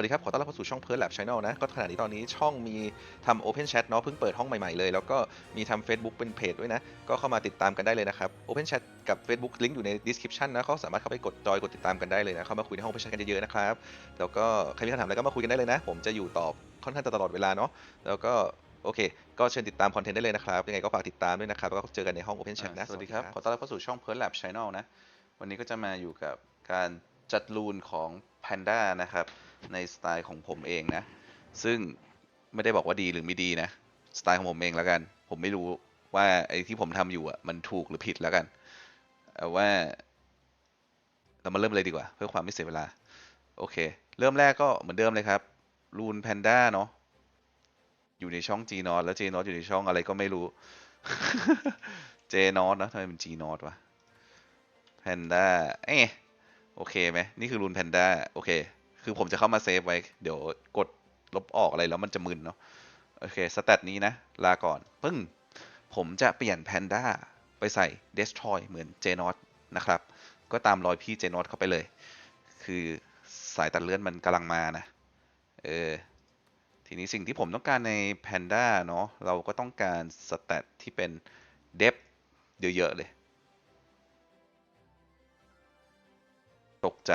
สวัสดีครับ ขอต้อนรับเข้าสู่ช่อง p e r Lab Channel นะ ก็ขณะนี้ตอนนี้ช่องมีทำ Open Chat เนาะเพิ่งเปิดห้องใหม่ๆเลย แล้วก็มีทำ Facebook เป็นเพจด้วยนะ ก็เข้ามาติดตามกันได้เลยนะครับ Open Chat กับ Facebook ลิงก์อยู่ใน description นะเขาสามารถเข้าไปกดจอยกดติดตามกันได้เลยนะ เข้ามาคุยในห้อง Open Chat กันเยอะๆนะครับ แล้วก็ใครมีคำถามอะไรก็มาคุยกันได้เลยนะ ผมจะอยู่ตอบค่อนข้างจะตลอดเวลาเนาะ แล้วก็โอเค ก็เชิญติดตามคอนเทนต์ได้เลยนะครับ ยังไงก็ฝากติดตามด้วยนะครับ แล้วก็เจอกันในห้อง Open Chat นะ สวัสดีครับ ขอต้อนรับเข้าสู่ช่อง p e r Lab Channel นะ วันนี้ก็จะมาอยู่กับการจัดรูนของ Panda นะครับ ในสไตล์ของผมเองนะ ซึ่งไม่ได้บอกว่าดีหรือไม่ดีนะ สไตล์ของผมเองแล้วกัน ผมไม่รู้ว่าไอ้ที่ผมทำอยู่อะมันถูกหรือผิดแล้วกันเอาว่า เรามาเริ่มเลยดีกว่า เพื่อความไม่เสียเวลา โอเค เริ่มแรกก็เหมือนเดิมเลยครับรูน Panda เนาะอยู่ในช่อง G n o t แล้ว G n o t อยู่ในช่องอะไรก็ไม่รู้ J n o t นะทำไมเป็น G n o t วะ Panda เอ๊ะโอเคไหมนี่คือรูน Panda โอเค คือผมจะเข้ามาเซฟไว้ เดี๋ยวกดลบออกอะไรแล้วมันจะมึนเนาะ โอเค สแตทนี้นะ ลาก่อน ปึ้ง ผมจะเปลี่ยน Panda ไปใส่ Destroy เหมือน J n o t นะครับ ก็ตามรอยพี่ J n o t เข้าไปเลย คือสายตัดเลื่อนมันกำลังมานะ เออ ทีนี้สิ่งที่ผมต้องการใน Panda เนาะ เราก็ต้องการสแตทที่เป็น Depth เยอะๆเลย ตกใจ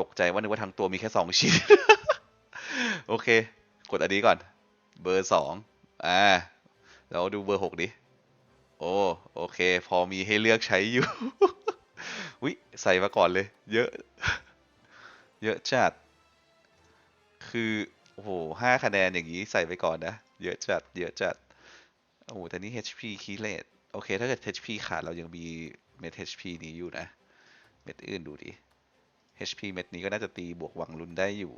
ตกใจว่านึกว่าทั้งตัวมีแค่สองชิ้น โอเค กดอันนี้ก่อน เบอร์สองอ่าเราดูเบอร์หกดิ โอ้โอเค พอมีให้เลือกใช้อยู่ วิใส่มาก่อนเลย เยอะ เยอะจัด คือ โอ้โหห้าคะแนนอย่างนี้ใส่ไปก่อนนะ เยอะจัด เยอะจัด โอ้โหแต่นี่ HP คีเลตโอเค ถ้าเกิด HP ขาดเรายังมีเม็ด HP นี้อยู่นะ เม็ดอื่นดูดิ HP เม็ดนี้ก็น่าจะตีบวกหวังลุนได้อยู่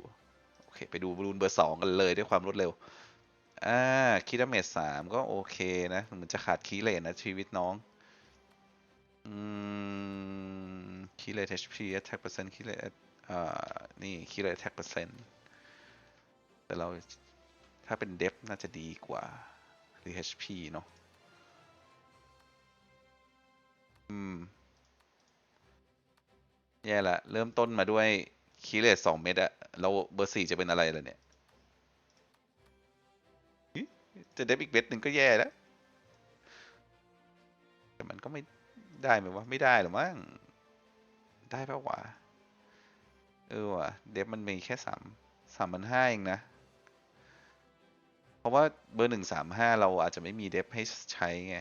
โอเค ไปดูรุนเบอร์สองกันเลยด้วยความรวดเร็ว อ่าคีดาเมจสามก็โอเคนะเหมือนจะขาดคีเลตนะชีวิตน้อง อืมคีเลต HP attack percent คีเลตอ่า นี่คีเลต attack percent แต่เราถ้าเป็นเดฟน่าจะดีกว่าหรือ HP เนาะอืม แย่ละ เริ่มต้นมาด้วยคีเลตสองเม็ดอะแล้วเบอร์สี่จะเป็นอะไรล่ะเนี่ย จะเดฟอีกเม็ดหนึ่งก็แย่แล้ว แต่มันก็ไม่ได้ไหมวะ ไม่ได้หรอมั้ง ได้ปะวะ เออวะเดฟมันมีแค่สามสามพันห้าเองนะ เพราะว่าเบอร์หนึ่งสามห้าเราอาจจะไม่มีเดฟให้ใช้ไง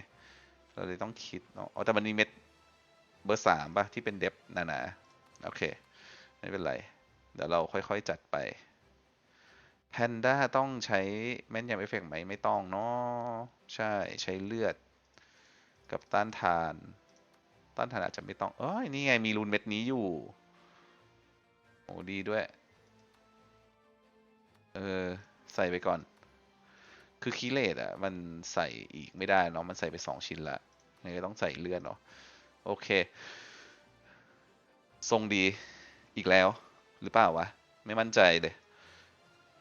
เราเลยต้องคิดเนาะแต่มันมีเม็ดเบอร์สามป่ะ ที่เป็นเดฟหนาๆ โอเค ไม่เป็นไร เดี๋ยวเราค่อยๆจัดไปแพนด้าต้องใช้แม่นยำเอฟเฟกไหมไม่ต้องเนาะใช่ใช้เลือด กับต้านทาน ต้านทานอาจจะไม่ต้อง เอ้ยนี่ไงมีรูนเม็ดนี้อยู่โอ้ดีด้วย เออ ใส่ไปก่อน คือคีเลตอะ มันใส่อีกไม่ได้เนาะมันใส่ไปสองชิ้นละยังไงก็ต้องใส่เลือดเนาะโอเค ทรงดีอีกแล้ว หรือเปล่าวะ ไม่มั่นใจเลย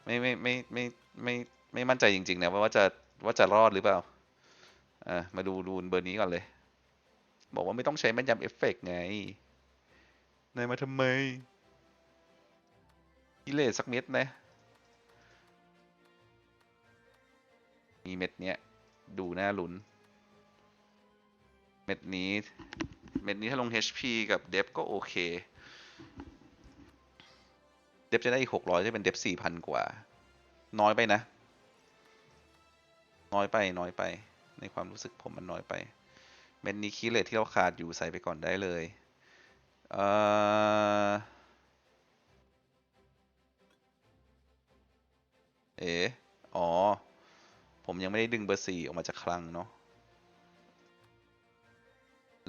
ไม่ไม่ไม่ไม่ไม่ไม่มั่นใจจริง ๆ นะว่าจะว่าจะรอดหรือเปล่าอะมาดูรูนเบอร์นี้ก่อนเลย บอกว่าไม่ต้องใช้แม่นยำเอฟเฟกต์ไงนายมาทำไมกิเลสสักเม็ดนะ มีเม็ดเนี้ย ดูน่าลุ้น เม็ดนี้เม็ดนี้ถ้าลง HP กับเดฟก็โอเค เดฟจะได้อีกหกร้อยจะเป็นเดฟสี่พันกว่า น้อยไปนะ น้อยไปน้อยไป ในความรู้สึกผมมันน้อยไป เม็ดนี้คีเลทที่เราขาดอยู่ใส่ไปก่อนได้เลย เอ่อเอ๋อ๋อ ผมยังไม่ได้ดึงเบอร์สี่ออกมาจากคลังเนาะ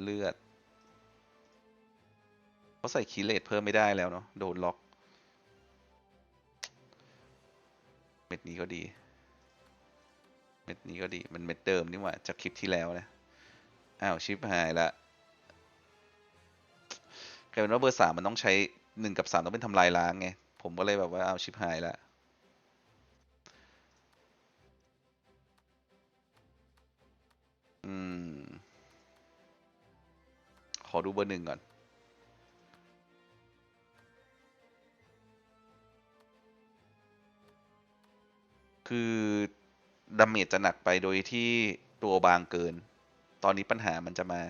เลือด เขาใส่คีเลทเพิ่มไม่ได้แล้วเนาะโดนล็อก เม็ดนี้ก็ดี เม็ดนี้ก็ดี มันเม็ดเดิมนี่หว่าจากคลิปที่แล้วนะ อ้าว ชิปหายละกลายเป็นว่าเบอร์สามมันต้องใช้หนึ่งกับสามต้องเป็นทำลายล้างไง ผมก็เลยแบบว่าเอาชิปหายละอืม ขอดูเบอร์หนึ่งก่อน คือดาเมจจะหนักไปโดยที่ตัวบางเกิน ตอนนี้ปัญหามันจะมา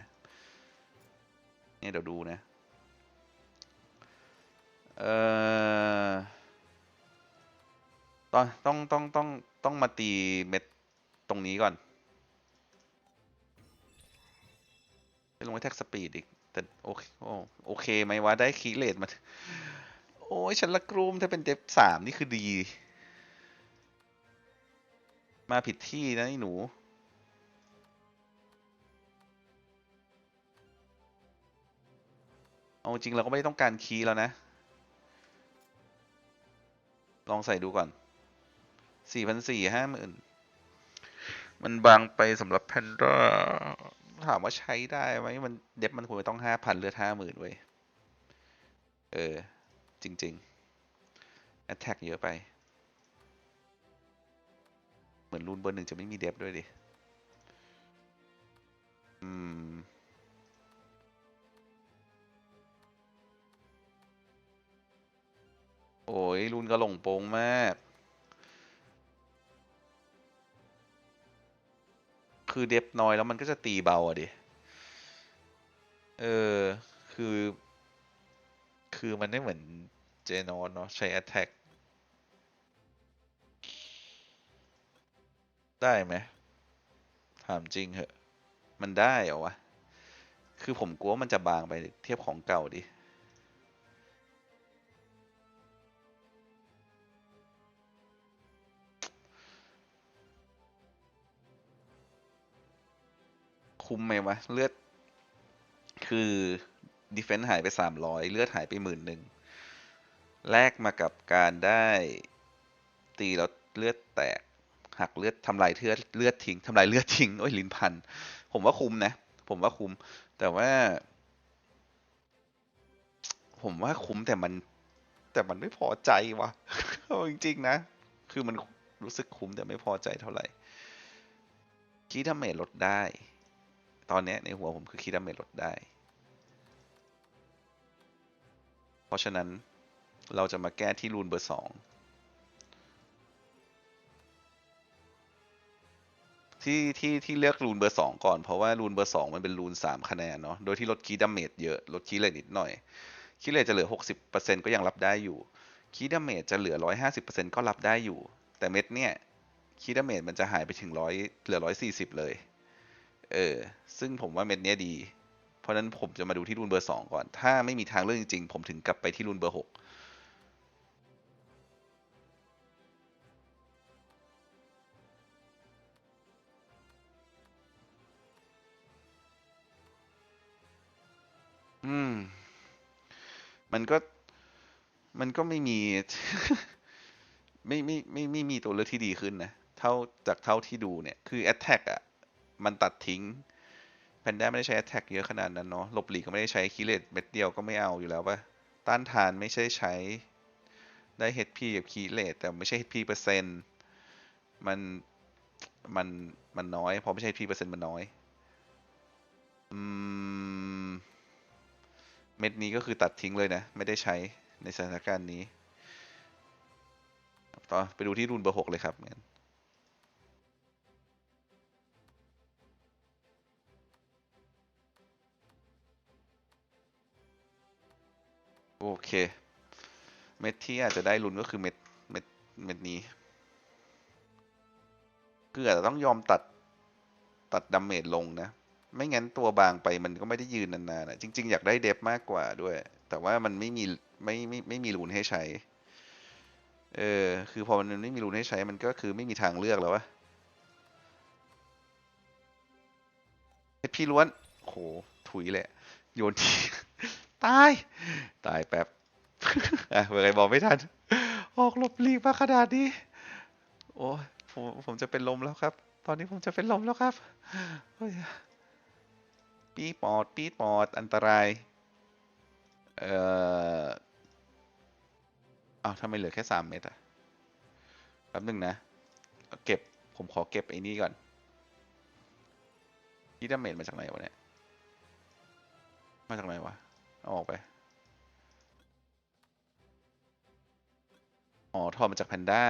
เนี่ยเดี๋ยวดูนะ เอ่อต้องต้องต้องต้องต้องมาตีเม็ดตรงนี้ก่อน ไปลงไว้แท็กสปีดอีก แต่โอเคโอโอเคไหมวะ ได้คีเลตมา โอ้ยฉันละกรุมถ้าเป็นเดฟสามนี่คือดี มาผิดที่นะไอ้หนู เอาจริงเราก็ไม่ได้ต้องการคีย์แล้วนะ ลองใส่ดูก่อน สี่พันสี่ห้าหมื่นมันบางไปสำหรับแพนด้าถามว่าใช้ได้ไหมมันเด็บมันควรจะต้องห้าพันเลือห้าหมื่นเว้ย เออ จริงๆ attack เยอะไป เหมือนรูนเบอร์หนึ่งจะไม่มีเดฟด้วยดิ อืม โอ้ยรุนกระหลงโปงมาก คือเดฟน้อยแล้วมันก็จะตีเบาอะดิ เออ คือ คือมันไม่เหมือนเจนอนเนาะใช้ attack ได้ไหมถามจริงเหอะมันได้เหรอวะ คือผมกลัวมันจะบางไปเทียบของเก่าดิ คุ้มไหมวะ เลือด คือดีเฟน s ์หายไปสามร้อยเลือดหายไปหมื่นหนึ่งแลกมากับการได้ตีแล้วเลือดแตก หักเลือดทำลายเลือดเลือดทิ้งทำลายเลือดทิ้งโอ้ยลิ้นพัน ผมว่าคุ้มนะ ผมว่าคุ้ม แต่ว่า ผมว่าคุ้มแต่มัน แต่มันไม่พอใจวะจริงๆนะ คือมันรู้สึกคุ้มแต่ไม่พอใจเท่าไหร่คีดาเมจลดได้ ตอนนี้ในหัวผมคือคีดาเมจลดได้ เพราะฉะนั้นเราจะมาแก้ที่รูนเบอร์สอง ที่ที่ที่เลือกรูนเบอร์สองก่อนเพราะว่ารูนเบอร์สองมันเป็นรูนสามคะแนนเนาะโดยที่ลดคีดาเมจเยอะลดคีเลตนิดหน่อย คีเลตจะเหลือหกสิบเปอร์เซ็นก็ยังรับได้อยู่ คีดาเมจจะเหลือร้อยห้าสิบเปอร์เซ็นก็รับได้อยู่ แต่เม็ดเนี่ยคีดาเมจมันจะหายไปถึงร้อยเหลือร้อยสี่สิบเลย เออ ซึ่งผมว่าเม็ดเนี้ยดี เพราะฉะนั้นผมจะมาดูที่รูนเบอร์สองก่อน ถ้าไม่มีทางเลือกจริงๆผมถึงกลับไปที่รูนเบอร์หก อืม มันก็ มันก็ไม่มี ไม่ไม่ไม่ไม่มีตัวเลือกที่ดีขึ้นนะ เท่าจากเท่าที่ดูเนี่ย คือ Attack อะ มันตัดทิ้งแพนด้าไม่ได้ใช้ Attack เยอะขนาดนั้นเนาะ หลบหลีกก็ไม่ได้ใช้คิเลตเม็ดเดียวก็ไม่เอาอยู่แล้วปะต้านทานไม่ใช่ใช้ได้ HP กับคีเลตแต่ไม่ใช่ HP เปอร์เซ็นต์มันมันมันน้อย พอไม่ใช่ HP เปอร์เซ็นต์มันน้อย อืม เม็ดนี้ก็คือตัดทิ้งเลยนะ ไม่ได้ใช้ในสถานการณ์นี้ ต่อไปดูที่รูนเบอร์หกเลยครับงั้นโอเค เม็ดที่อาจจะได้รุนก็คือเม็ดเม็ดเม็ดนี้คืออาจจะต้องยอมตัดตัดดาเมจลงนะ ไม่งั้นตัวบางไปมันก็ไม่ได้ยืนนานๆนะจริง ๆ อยากได้เดฟมากกว่าด้วย แต่ว่ามันไม่มีไม่ไม่ไม่มีรูนให้ใช้ เออ คือพอมันไม่มีรูนให้ใช้มันก็คือไม่มีทางเลือกแล้ววะเฮ้ยพี่ล้วนโหถุยเละ โยนทีตาย ตายแป๊บอะเมื่อไงบอกไม่ทัน ออกหลบหลีกมาขนาดนี้ โอ้ผมผมจะเป็นลมแล้วครับ ตอนนี้ผมจะเป็นลมแล้วครับ โอ้ยปีดปอดปีปอดอันตราย เอ่ออ้าวทำไมเหลือแค่สามเม็ดอะแป๊บหนึงนะ เก็บ ผมขอเก็บไอ้นี่ก่อนที่ดาเมจมาจากไหนวะเนี่ย มาจากไหนวะ เอาออกไป อ๋อถอมาจากแพนด้า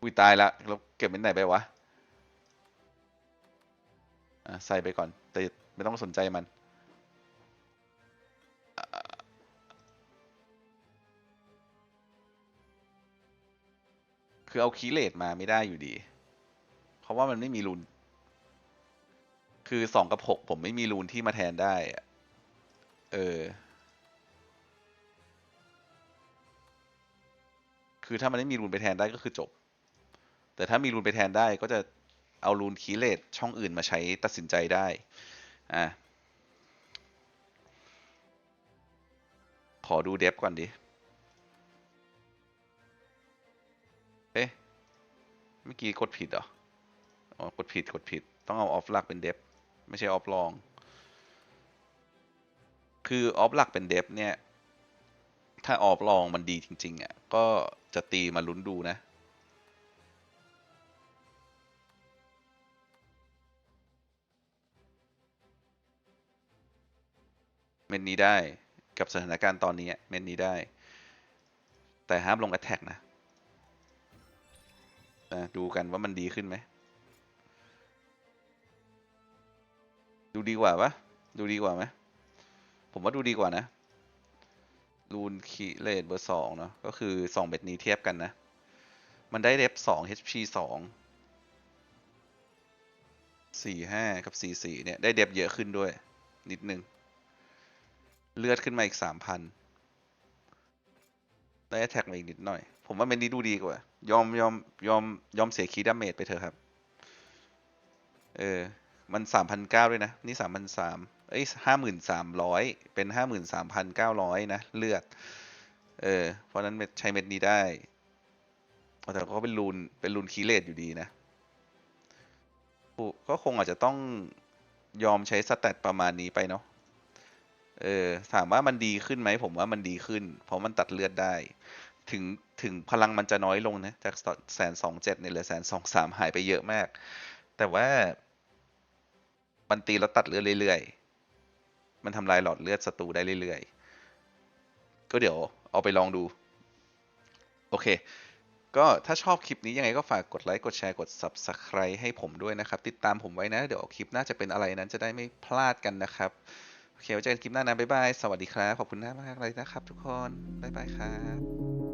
อุ้ยตายละเราเก็บเป็นไหนไปวะ ใส่ไปก่อน แต่ไม่ต้องสนใจมัน คือเอาคีเลตมาไม่ได้อยู่ดี เพราะว่ามันไม่มีรูน คือสองกับหกผมไม่มีรูนที่มาแทนได้ เออ คือถ้ามันไม่มีรูนไปแทนได้ก็คือจบ แต่ถ้ามีรูนไปแทนได้ก็จะ เอารูนคีเลตช่องอื่นมาใช้ตัดสินใจได้อะขอดูเดฟก่อนดิเอ๊ะเมื่อกี้กดผิดเหรออ๋อกดผิดกดผิด ต้องเอาออฟหลักเป็นเดฟไม่ใช่ออฟลอง คือออฟหลักเป็นเดฟเนี่ย ถ้าออฟลองมันดีจริง ๆอะก็จะตีมาลุ้นดูนะ เม็ดนี้ได้กับสถานการณ์ตอนนี้เม็ดนี้ได้ แต่ห้ามลง a t แทกนะนะดูกันว่ามันดีขึ้นไหม ดูดีกว่าปะดูดีกว่าไหม ผมว่าดูดีกว่านะ รูนคีเลตเบอร์สองเนาะ ก็คือสองเบ็ดนี้เทียบกันนะ มันได้เดฟสอง HP สอง สี่ห้ากับสี่สี่เนี่ย ได้เดฟเยอะขึ้นด้วย นิดนึง เลือดขึ้นมาอีกสามพันได้แท็กมาอีกนิดหน่อย ผมว่าเมนนี้ดูดีกว่า ยอมยอมยอมยอมเสียคีดาเมจไปเถอะครับ เออ มันสามพันเก้าด้วยนะ นี่สามพันสามเอ้ยห้าหมื่นสามร้อยเป็นห้าหมื่นสามพันเก้าร้อยนะ เลือด เออ เพราะนั้นใช้เม็ดนี้ได้ แต่ก็เป็นรูน เป็นรูนคีเลตอยู่ดีนะ ก็คงอาจจะต้องยอมใช้สแตทประมาณนี้ไปเนาะ เออถามว่ามันดีขึ้นไหมผมว่ามันดีขึ้น เพราะมันตัดเลือดได้ ถึงถึงพลังมันจะน้อยลงนะ จากแสนสองเจ็ดเนี่ยเหลือแสนสองสามหายไปเยอะมาก แต่ว่า มันตีแล้วตัดเลือดเรื่อยๆ มันทำลายหลอดเลือดศัตรูได้เรื่อยๆ ก็เดี๋ยวเอาไปลองดู โอเค ก็ถ้าชอบคลิปนี้ยังไงก็ฝากกดไลค์ กดแชร์ กด Subscribe ให้ผมด้วยนะครับ ติดตามผมไว้นะ เดี๋ยวคลิปน้าจะเป็นอะไรนั้นจะได้ไม่พลาดกันนะครับ โอเคไว้เจอกันคลิปหน้านะบ๊ายบาย สวัสดีครับ ขอบคุณมากมากเลยนะครับทุกคน บ๊ายบายครับ